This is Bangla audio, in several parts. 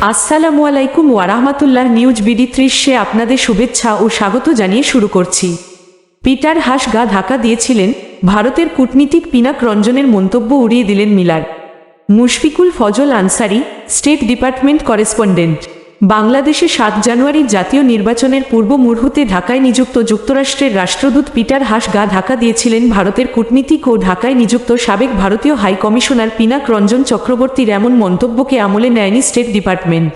আসসালামু আলাইকুম ওয়ারাহমাতুল্লাহ নিউজ বিডি ত্রিশে আপনাদের শুভেচ্ছা ও স্বাগত জানিয়ে শুরু করছি। পিটার হাস গা ধাক্কা দিয়েছিলেন, ভারতের কূটনীতিক পিনাক রঞ্জনের মন্তব্য উড়িয়ে দিলেন Miller. Mushfiqul Fazal Ansari, state department correspondent. বাংলাদেশে সাত জানুয়ারি জাতীয় নির্বাচনের পূর্ব মুহূর্তে ঢাকায় নিযুক্ত যুক্তরাষ্ট্রের রাষ্ট্রদূত পিটার হাস গা ঢাকা দিয়েছিলেন ভারতের কূটনীতিক ও ঢাকায় নিযুক্ত সাবেক ভারতীয় হাই কমিশনার পিনাক রঞ্জন চক্রবর্তীর এমন মন্তব্যকে আমলে নেয়নি স্টেট ডিপার্টমেন্ট।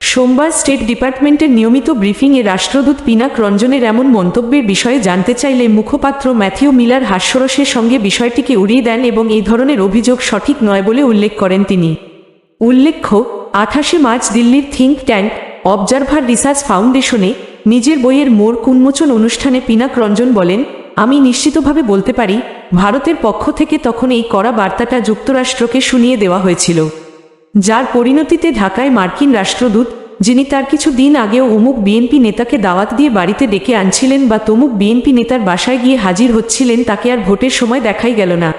সোমবার স্টেট ডিপার্টমেন্টের নিয়মিত ব্রিফিংয়ে রাষ্ট্রদূত পিনাক রঞ্জনের এমন মন্তব্যের বিষয়ে জানতে চাইলে মুখপাত্র ম্যাথিউ মিলার হাস্যরসের সঙ্গে বিষয়টিকে উড়িয়ে দেন এবং এই ধরনের অভিযোগ সঠিক নয় বলে উল্লেখ করেন তিনি। উল্লেখ্য আঠাশে মার্চ দিল্লির থিঙ্ক ট্যাঙ্ক অবজারভার রিসার্চ ফাউন্ডেশনে নিজের বইয়ের মোড় উন্মোচন অনুষ্ঠানে পিনাক রঞ্জন বলেন, আমি নিশ্চিতভাবে বলতে পারি, ভারতের পক্ষ থেকে তখন এই কড়া বার্তাটা যুক্তরাষ্ট্রকে শুনিয়ে দেওয়া হয়েছিল। যার পরিণতিতে ঢাকায় মার্কিন রাষ্ট্রদূত, যিনি তার কিছু দিন আগেও অমুক বিএনপি নেতাকে দাওয়াত দিয়ে বাড়িতে ডেকে আনছিলেন বা তমুক বিএনপি নেতার বাসায় গিয়ে হাজির হচ্ছিলেন, তাকে আর ভোটের সময় দেখাই গেল না।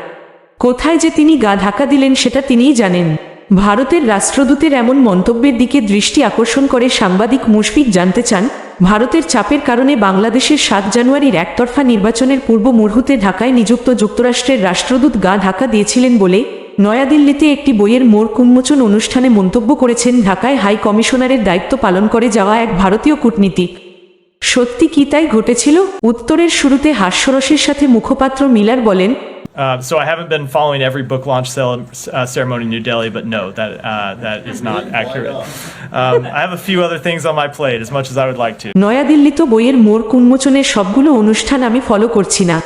কোথায় যে তিনি গা ধাক্কা দিলেন সেটা তিনিই জানেন। ভারতের রাষ্ট্রদূতের এমন মন্তব্যের দিকে দৃষ্টি আকর্ষণ করে সাংবাদিক মুশফিক জানতে চান, ভারতের চাপের কারণে বাংলাদেশের সাত জানুয়ারির একতরফা নির্বাচনের পূর্ব মুহূর্তে ঢাকায় নিযুক্ত যুক্তরাষ্ট্রের রাষ্ট্রদূত গা ধাক্কা দিয়েছিলেন বলে নয়াদিল্লিতে একটি বইয়ের মোড় উন্মোচন অনুষ্ঠানে মন্তব্য করেছেন ঢাকায় হাই কমিশনারের দায়িত্ব পালন করে যাওয়া এক ভারতীয় কূটনীতিক। সত্যি কি তাই ঘটেছিল? উত্তরের শুরুতে হাস্যরসের সাথে মুখপাত্র মিলার বলেন Uh, so I haven't been following every book launch cel- uh, ceremony in New Delhi, but no, that uh, that is not accurate. Um, I have a few other things on my plate, as much as I would like to. নয়াদিল্লিতে বইয়ের মোড় উন্মোচনের সবগুলো অনুষ্ঠান আমি ফলো করছি না।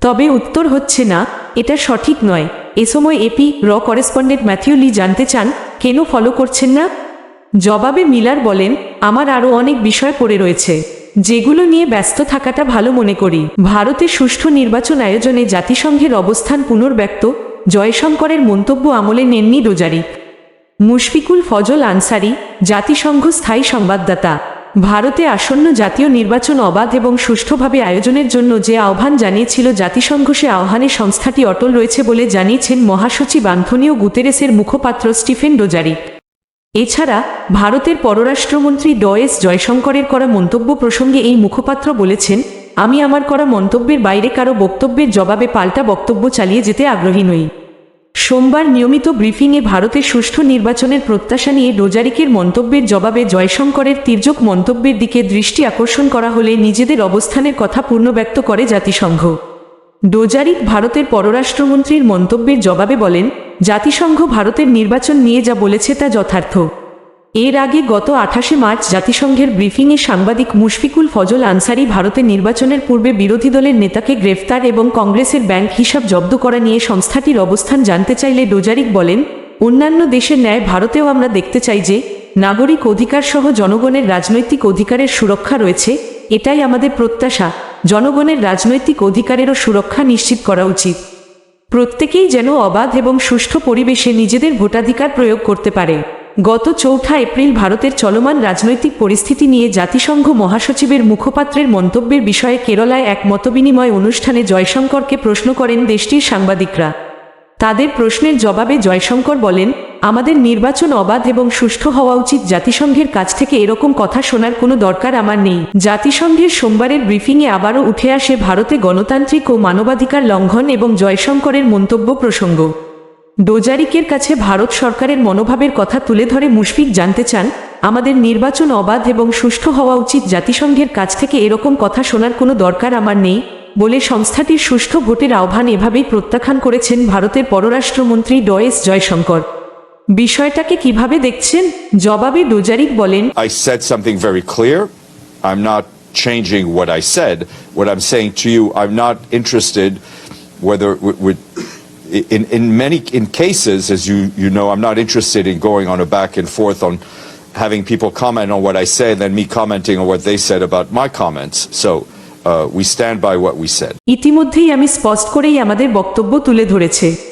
তবে উত্তর হচ্ছে না এটা সঠিক নয়। এ সময় এপি র করেসপন্ডেন্ট ম্যাথিউ লি জানতে চান কেন ফলো করছেন না? জবাবে মিলার বলেন আমার আরও অনেক বিষয় পড়ে রয়েছে। যেগুলো নিয়ে ব্যস্ত থাকাটা ভালো মনে করি। ভারতে সুষ্ঠু নির্বাচন আয়োজনে জাতিসংঘের অবস্থান পুনর্ব্যক্ত, জয়শঙ্করের মন্তব্য আমলে নেননি ডোজারিক মুশফিকুল ফজল আনসারি, জাতিসংঘ স্থায়ী সংবাদদাতা। ভারতে আসন্ন জাতীয় নির্বাচন অবাধ এবং সুষ্ঠুভাবে আয়োজনের জন্য যে আহ্বান জানিয়েছিল জাতিসংঘ, সে আহ্বানে সংস্থাটি অটল রয়েছে বলে জানিয়েছেন মহাসচিব আন্থনিও গুতেরেসের মুখপাত্র স্টিফেন ডোজারিক এছাড়া ভারতের পররাষ্ট্রমন্ত্রী ডয়েস জয়শঙ্করের করা মন্তব্য প্রসঙ্গে এই মুখপাত্র বলেছেন, আমি আমার করা মন্তব্যের বাইরে কারও বক্তব্যের জবাবে পাল্টা বক্তব্য চালিয়ে যেতে আগ্রহী নই। সোমবার নিয়মিত ব্রিফিংয়ে ভারতের সুষ্ঠু নির্বাচনের প্রত্যাশা নিয়ে ডোজারিকের মন্তব্যের জবাবে জয়শঙ্করের তির্যক মন্তব্যের দিকে দৃষ্টি আকর্ষণ করা হলে নিজেদের অবস্থানের কথা পূর্ণব্যক্ত করে জাতিসংঘ। ডোজারিক ভারতের পররাষ্ট্রমন্ত্রীর মন্তব্যের জবাবে বলেন জাতিসংঘ ভারতের নির্বাচন নিয়ে যা বলেছে তা যথার্থ। এর আগে গত আঠাশে মার্চ জাতিসংঘের ব্রিফিংয়ে সাংবাদিক মুশফিকুল ফজল আনসারি ভারতের নির্বাচনের পূর্বে বিরোধী দলের নেতাকে গ্রেফতার এবং কংগ্রেসের ব্যাংক হিসাব জব্দ করা নিয়ে সংস্থাটির অবস্থান জানতে চাইলে ডোজারিক বলেন, অন্যান্য দেশের ন্যায় ভারতেও আমরা দেখতে চাই যে, নাগরিক অধিকার সহ জনগণের রাজনৈতিক অধিকারের সুরক্ষা রয়েছে, এটাই আমাদের প্রত্যাশা। জনগণের রাজনৈতিক অধিকারেরও সুরক্ষা নিশ্চিত করা উচিত। প্রত্যেকেই যেন অবাধ এবং সুষ্ঠু পরিবেশে নিজেদের ভোটাধিকার প্রয়োগ করতে পারে। গত চৌঠা এপ্রিল ভারতের চলমান রাজনৈতিক পরিস্থিতি নিয়ে জাতিসংঘ মহাসচিবের মুখপাত্রের মন্তব্যের বিষয়ে কেরলায় এক মতবিনিময় অনুষ্ঠানে জয়শঙ্করকে প্রশ্ন করেন দেশটির সাংবাদিকরা। তাদের প্রশ্নের জবাবে জয়শঙ্কর বলেন আমাদের নির্বাচন অবাধ এবং সুষ্ঠু হওয়া উচিত। জাতিসংঘের কাছ থেকে এরকম কথা শোনার কোনো দরকার আমার নেই। জাতিসংঘের সোমবারের ব্রিফিংয়ে আবারও উঠে আসে ভারতে গণতান্ত্রিক ও মানবাধিকার লঙ্ঘন এবং জয়শঙ্করের মন্তব্য প্রসঙ্গ। ডোজারিকের কাছে ভারত সরকারের মনোভাবের কথা তুলে ধরে মুশফিক জানতে চান, আমাদের নির্বাচন অবাধ এবং সুষ্ঠু হওয়া উচিত। জাতিসংঘের কাছ থেকে এরকম কথা শোনার কোনো দরকার আমার নেই বলে সংস্থাটির সুষ্ঠু ভোটের আহ্বান এভাবেই প্রত্যাখ্যান করেছেন ভারতের পররাষ্ট্রমন্ত্রী ডয়েস জয়শঙ্কর। বিষয়টাকে কীভাবে দেখছেন জবাবে ডোজারিক বলেন I said something very clear. I'm not changing what I said. What I'm saying to you, I'm not interested whether with, in, in many in cases, as you, you know, I'm not interested in going on a back and forth on having people comment on what I say and then me commenting on what they said about my comments. So uh, we stand by what we said. ইতিমধ্যেই আমি স্পষ্ট করেই আমাদের বক্তব্য তুলে ধরেছে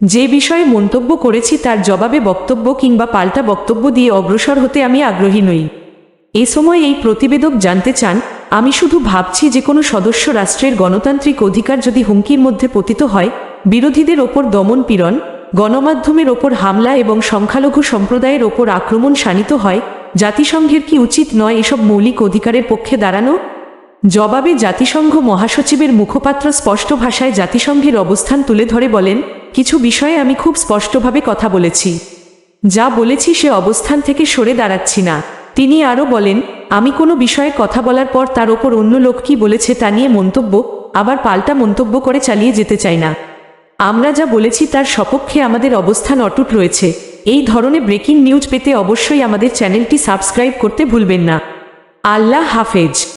যে বিষয়ে মন্তব্য করেছি তার জবাবে বক্তব্য কিংবা পাল্টা বক্তব্য দিয়ে অগ্রসর হতে আমি আগ্রহী নই। এ সময় এই প্রতিবেদক জানতে চান, আমি শুধু ভাবছি যে কোনো সদস্য রাষ্ট্রের গণতান্ত্রিক অধিকার যদি হুমকির মধ্যে পতিত হয়, বিরোধীদের ওপর দমন পীড়ন, গণমাধ্যমের ওপর হামলা এবং সংখ্যালঘু সম্প্রদায়ের ওপর আক্রমণ শানিত হয়, জাতিসংঘের কি উচিত নয় এসব মৌলিক অধিকারের পক্ষে দাঁড়ানো? জবাবে জাতিসংঘ মহাসচিবের মুখপাত্র স্পষ্ট ভাষায় জাতিসংঘের অবস্থান তুলে ধরে বলেন কিছু বিষয়ে আমি খুব স্পষ্টভাবে কথা বলেছি। যা বলেছি সে অবস্থান থেকে সরে দাঁড়াচ্ছি না। তিনি আরও বলেন, আমি কোনো বিষয়ে কথা বলার পর তার ওপর অন্য লোক কি বলেছে তা নিয়ে মন্তব্য, আবার পাল্টা মন্তব্য করে চালিয়ে যেতে চাই না। আমরা যা বলেছি তার সপক্ষে আমাদের অবস্থান অটুট রয়েছে। এই ধরনের ব্রেকিং নিউজ পেতে অবশ্যই আমাদের চ্যানেলটি সাবস্ক্রাইব করতে ভুলবেন না। আল্লাহ হাফেজ।